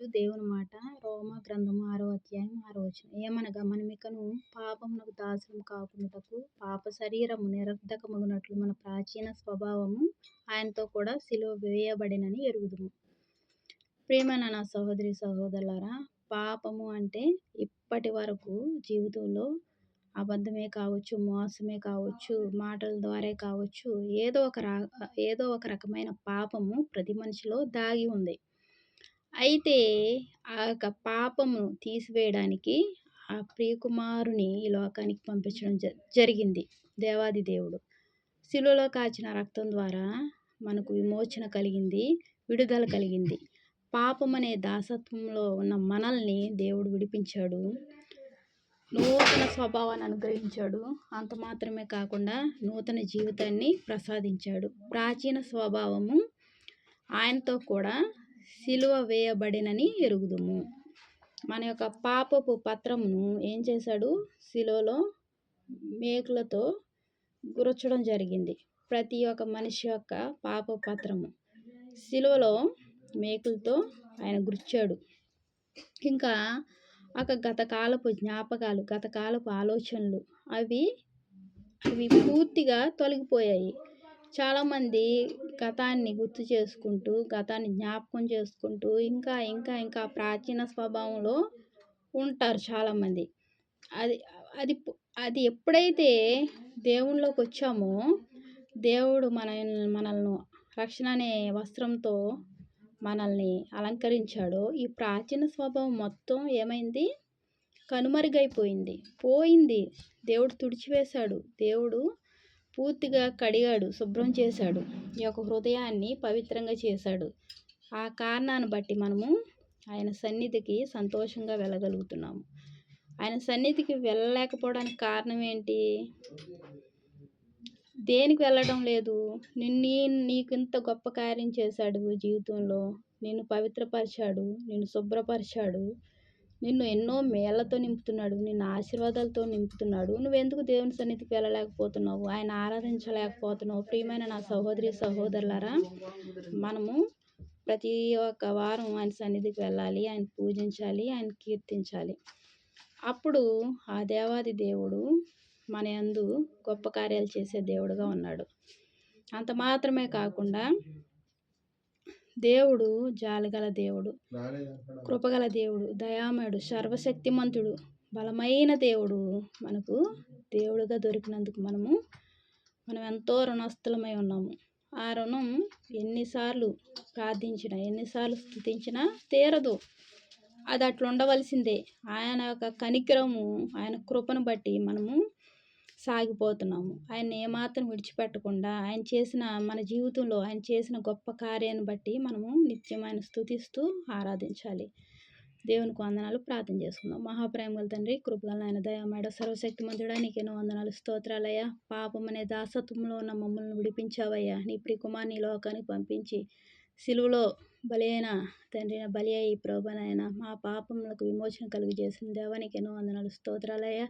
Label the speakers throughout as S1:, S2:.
S1: దేవుని మాట రోమ గ్రంథము ఆరో అధ్యాయం ఆరో వచనం. ఏమనగా మనమికను పాపమునకు దాసులం కాకుండాకు పాప శరీరము నిరర్ధకమగునట్లు మన ప్రాచీన స్వభావము ఆయనతో కూడా సిలువ వేయబడినని ఎరుగుదుము. ప్రేమైన నా సహోదరి సహోదరులారా పాపము అంటే ఇప్పటి వరకు జీవితంలో అబద్ధమే కావచ్చు మోసమే కావచ్చు మాటల ద్వారా కావచ్చు ఏదో ఒక రా ఏదో ఒక రకమైన పాపము ప్రతి మనిషిలో దాగి ఉంది. అయితే ఆ యొక్క పాపమును తీసివేయడానికి ఆ ప్రియకుమారుని ఈ లోకానికి పంపించడం జ జరిగింది. దేవాది దేవుడు. శిలువలో కాచిన రక్తం ద్వారా మనకు విమోచన కలిగింది విడుదల కలిగింది. పాపం అనే దాసత్వంలో ఉన్న మనల్ని దేవుడు విడిపించాడు. నూతన స్వభావాన్ని అనుగ్రహించాడు. అంత మాత్రమే కాకుండా నూతన జీవితాన్ని ప్రసాదించాడు. ప్రాచీన స్వభావము ఆయనతో కూడా సిలువ వేయబడినని ఎరుగుదుము. మన యొక్క పాపపు పత్రమును ఏం చేశాడు? శిలువలో మేకులతో గురచడం జరిగింది. ప్రతి ఒక్క మనిషి యొక్క పాప పత్రము శిలువలో మేకులతో ఆయన గుర్చాడు. ఇంకా ఒక గతకాలపు జ్ఞాపకాలు గతకాలపు ఆలోచనలు అవి అవి పూర్తిగా తొలగిపోయాయి. చాలామంది గతాన్ని గుర్తు చేసుకుంటూ గతాన్ని జ్ఞాపకం చేసుకుంటూ ఇంకా ఇంకా ఇంకా ప్రాచీన స్వభావంలో ఉంటారు చాలామంది. అది అది అది ఎప్పుడైతే దేవుళ్ళలోకి వచ్చామో దేవుడు మన మనల్ని రక్షణ అనే వస్త్రంతో మనల్ని అలంకరించాడో. ఈ ప్రాచీన స్వభావం మొత్తం ఏమైంది? కనుమరుగైపోయింది. పోయింది. దేవుడు తుడిచివేశాడు. దేవుడు పూర్తిగా కడిగాడు శుభ్రం చేశాడు. ఈ యొక్క హృదయాన్ని పవిత్రంగా చేశాడు. ఆ కారణాన్ని బట్టి మనము ఆయన సన్నిధికి సంతోషంగా వెళ్ళగలుగుతున్నాము. ఆయన సన్నిధికి వెళ్ళలేకపోవడానికి కారణం ఏంటి? దేనికి వెళ్ళడం లేదు? నిన్ను నీకు ఇంత గొప్ప కార్యం చేశాడు జీవితంలో. నిన్ను పవిత్రపరిచాడు నిన్ను శుభ్రపరిచాడు. నిన్ను ఎన్నో మేళ్ళతో నింపుతున్నాడు నిన్ను ఆశీర్వాదాలతో నింపుతున్నాడు. నువ్వెందుకు దేవుని సన్నిధికి వెళ్ళలేకపోతున్నావు? ఆయన ఆరాధించలేకపోతున్నావు. ప్రియమైన నా సహోదరి సహోదరులారా మనము ప్రతి ఒక్క వారం ఆయన సన్నిధికి వెళ్ళాలి ఆయన పూజించాలి ఆయన కీర్తించాలి. అప్పుడు ఆ దేవాది దేవుడు మన యందు గొప్ప కార్యాలు చేసే దేవుడుగా ఉన్నాడు. అంత మాత్రమే కాకుండా దేవుడు జాలిగల దేవుడు కృపగల దేవుడు దయామయుడు సర్వశక్తిమంతుడు బలమైన దేవుడు మనకు దేవుడుగా దొరికినందుకు మనము మనం ఎంతో రుణస్థలమై ఉన్నాము. ఆ రుణం ఎన్నిసార్లు ప్రార్థించినా ఎన్నిసార్లు స్థుతించినా తీరదు. అది అట్లా ఉండవలసిందే ఆయన యొక్క కనికరము ఆయన కృపను బట్టి మనము సాగిపోతున్నాము. ఆయన ఏమాత్రం విడిచిపెట్టకుండా ఆయన చేసిన మన జీవితంలో ఆయన చేసిన గొప్ప కార్యాన్ని బట్టి మనము నిత్యం ఆయన స్థుతిస్తూ ఆరాధించాలి. దేవునికి వందనాలు ప్రార్థన చేసుకుందాం. మహాప్రేమల తండ్రి కృపగల ఆయన దయామేడ సర్వశక్తిమంతుడా నీకెన్నో వందనాలు స్తోత్రాలయ్యా. పాపం అనే దాసత్వంలో ఉన్న మమ్మల్ని విడిపించావయ్యా. నీ ప్రికుమార్ నీ లోకానికి పంపించి సిలువలో బలైన అయిన తండ్రి బలి అయి ప్రభనైనా మా పాపములకు విమోచన కలుగు చేసిన దేవానికి ఎన్నో వందనాలు స్తోత్రాలయ్యా.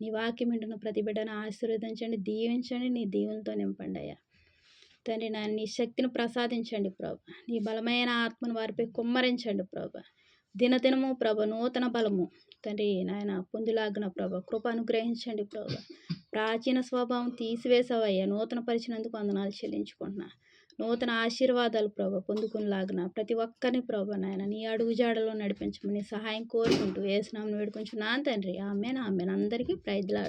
S1: నీ వాక్యం వింటున్న ప్రతి బిడ్డను ఆశీర్వదించండి దీవించండి నీ దీవులతో నింపండి అయ్యా. తండ్రి నా నీ శక్తిని ప్రసాదించండి ప్రభ. నీ బలమైన ఆత్మను వారిపై కుమ్మరించండి ప్రభ. దినదినము ప్రభ నూతన బలము. తండ్రి నాయన పొందులాగిన ప్రభ కృప అనుగ్రహించండి ప్రభ. ప్రాచీన స్వభావం తీసివేసావయ్యా. నూతన పరిచినందుకు వందనాలు చెల్లించుకుంటున్నా. నూతన ఆశీర్వాదాలు ప్రభా పొందుకునిలాగిన ప్రతి ఒక్కరిని ప్రభా నాయన నీ అడుగు జాడలో నడిపించమని సహాయం కోరుకుంటూ వేసినామని వేడుకుంటున్నాను తండ్రి. ఆమె ఆమె అందరికీ ప్రైజ్లా